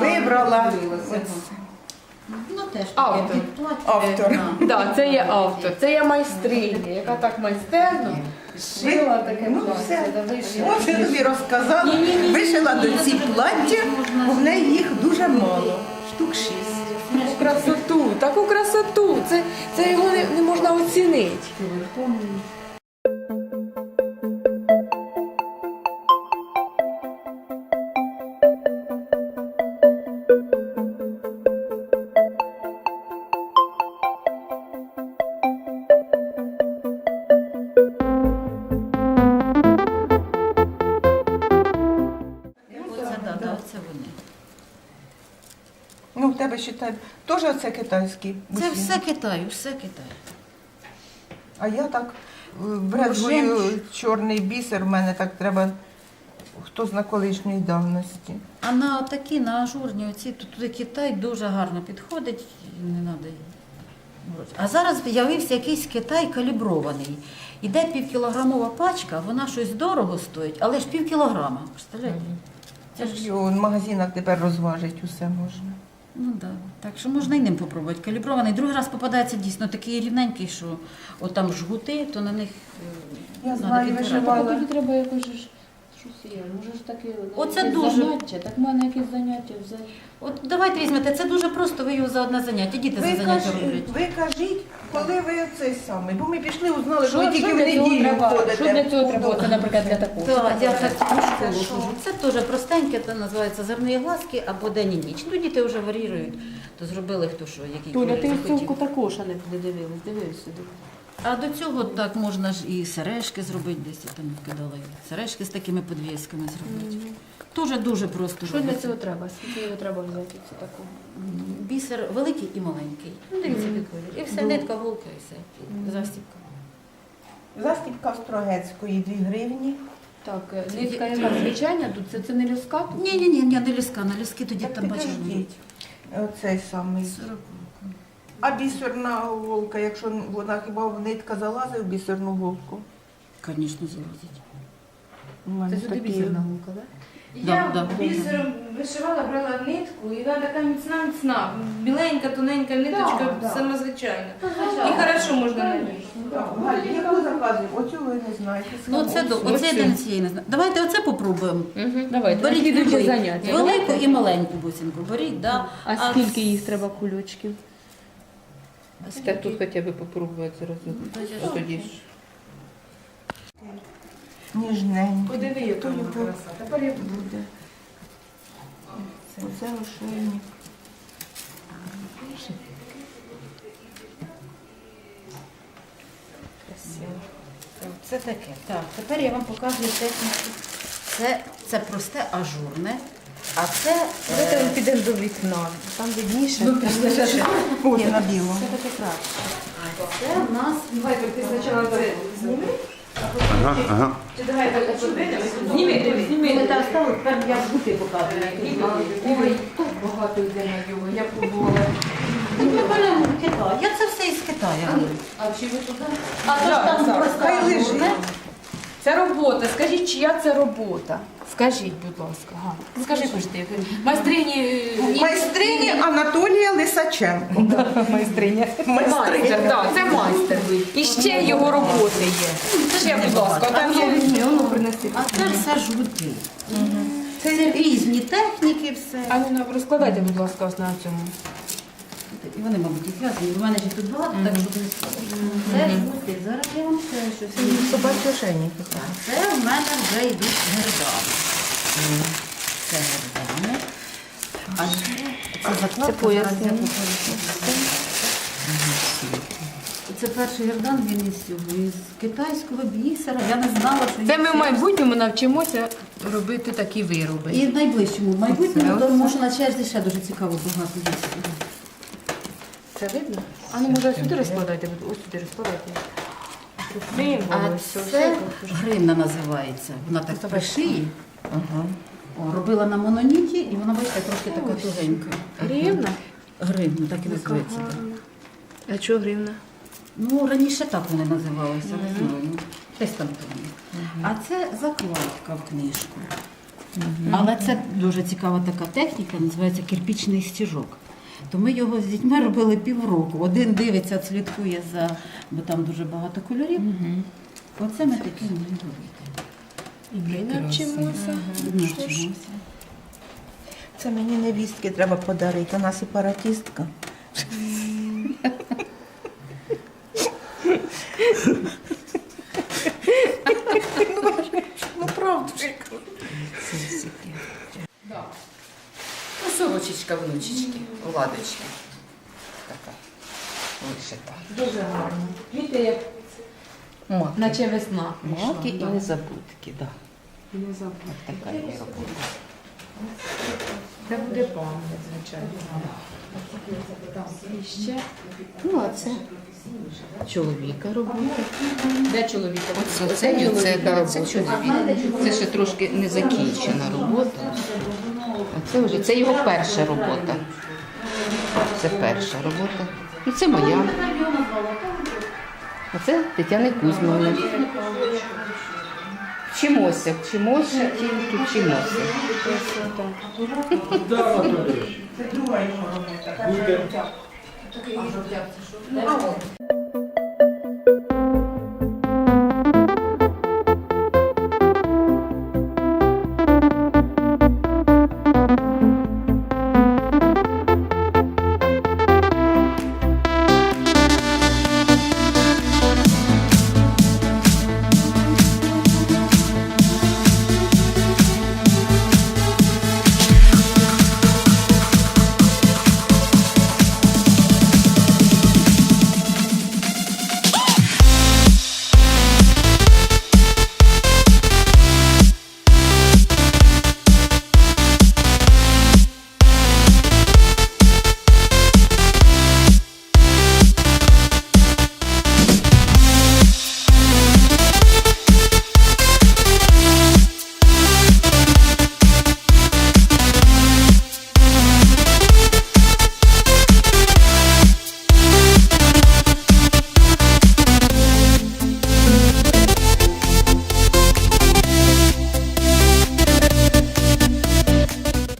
Вибрала Ну теж Автор. Автор. Да. Це є автор, це є майстриня, яка так майстерно шила таке Ну, все. да. Ось я тобі розказала. Вишила до ці плаття, бо в неї їх дуже мало. Штук шість. Таку красоту, таку красоту. Це, це його не, не можна оцінити. Ну, в тебе ще теж оце китайський. Це все Китаю, все Китай. А я так е, брезгую чорний бісер, в мене так треба, хто зна колишньої давності. А на такі, на ажурні, оці тут туди Китай дуже гарно підходить, не треба її. А зараз з'явився якийсь Китай калібрований. Іде півкілограмова пачка, вона щось дорого стоїть, але ж пів кілограма. Представляєте? Це ж в магазинах тепер розважить усе можна. Ну да. Так що можна і ним попробувати. Калібрований. Другий раз попадається дійсно такий рівненький, що от там жгути, то на них е, Я надо знаю, підбирати. треба якось ж щось є. Може ж таке Оце якесь дуже. заняття. Так в мене якесь заняття взяти. От давайте візьмете, це дуже просто, ви його за одне заняття. Діти Ви, за заняття кажіть, роблять. ви кажіть, коли ви цей самий, бо ми пішли, узнали, що ви тільки в для цього неділю треба? ходите. Що для цього треба? Це, наприклад, для такого. Так, я так в Це школу що? хожу. Це теж простеньке, це називається зерні глазки або день і ніч. Ну, діти вже варіюють, то зробили хто що, який Туля, колір ти захотів. цю також а не дивилась. Дивись сюди. А до цього так можна ж і сережки зробити, десь я там вкидала. Сережки з такими подвісками зробити. Дуже дуже просто. Що для цього треба? Скільки його треба взяти? Це такого? Бісер великий і маленький. Ну, дивіться, під колір. І все, нитка, голка, і все. Застібка. Застібка Строгецької 2 гривні. Так, е, нитка яка звичайна тут? Це, це не люска тут? Ні, ні, ні, ні, не ліска, на ліски тоді Так там підождіть. Оцей самий. А бісерна голка, якщо вона хіба в нитка залазить в бісерну голку? Звісно, залазить. У мене Це сюди такі- бісерна гулка, так? Да, да. Я бісером вишивала, брала нитку, і вона така міцна, міцна. Біленька, тоненька ниточка, Да, да. сама звичайна. І хорошо можна на ній. Так, Галь, яку заказуємо? Оцю ви не знаєте. Ну, це до оце я до цієї не знаю. Давайте оце попробуємо. Угу. Давайте, Беріть любий. заняття. велику і маленьку бусинку. Беріть, да. А скільки їх треба кульочків? А скільки? хоча б попробувати зараз. Ну, Тоді ж. Ніжненько. Подиви, яка вона краса. Тепер я буде. Оце ошейник. Це таке. Так, тепер я вам показую техніку. Це, це просте ажурне, а це, Давайте е, ми підемо до вікна. Там видніше. Ось на білому. це таке краще. Це в нас Давайте ти спочатку це зніми. Ага, ага. Чи давай так подивимося? Зніми, зніми. ми так стали, тепер я жгути показую. Ой, тут багато йде на його. Я пробувала. Ну. Я це все із Китаю. А чи ви туди? А то ж там просто Хай лежить. Це робота. Скажіть, чия це робота? Скажіть, будь ласка. Га. Скажи, хоч. Майстрині. е, Майстрині Анатолія Лисаченко. Майстриня. Майстер, так, це майстер. І ще його роботи є. Ще, будь ласка, там є. Воно принеси. А це все жгути. Це різні техніки, все. А ну розкладайте, будь ласка, ось на цьому. І вони, мабуть, і зв'язані. У мене ж їх тут багато, так щоб не. Це жгути. Зараз я вам ще щось. Собачі ошейники. Це в мене вже йдуть гердани. Це гердани. А це, закладка. Це зараз я покажу. Це перший гердан, він із цього, із китайського бісера. Я не знала, що Це є ми в майбутньому навчимося робити такі вироби. І в найближчому в майбутньому, тому що на черзі ще дуже цікаво багато є. Це видно? А ну може сюди розкладайте, ось сюди розкладайте. А це гривна називається. Вона так при шиї. О, робила на мононіті, і вона, бачите, трошки така тугенька. Гривна? Гривна, так і називається. А чого гривна? Ну, раніше так вони називалися, не знаю. Десь там тому. А це закладка в книжку. Але це дуже цікава така техніка, називається кирпічний стіжок. То ми його з дітьми робили півроку. Один дивиться, слідкує за, бо там дуже багато кольорів. Оце ми таке вміємо робити. І ми навчимося. Навчимося. Це мені невістки треба подарити, вона сепаратистка. Ну правда ж. я кажу. Ну, сорочечка внучечки, у ладочки. Така. Вишита. Дуже гарно. Квіти як Маки. наче весна. Маки і незабудки, так. Не забув. Така є робота. Це буде пам'ять, звичайно. І ще. Ну, а це чоловіка робота. Де чоловіка? Оце, це, це, да, це чоловік. Це ще трошки не закінчена робота. А це вже це його перша робота. Це перша робота. Ну, це моя. А це Тетяни Кузьмовни. Вчимося, вчимося, тільки вчимося. Це друга його робота.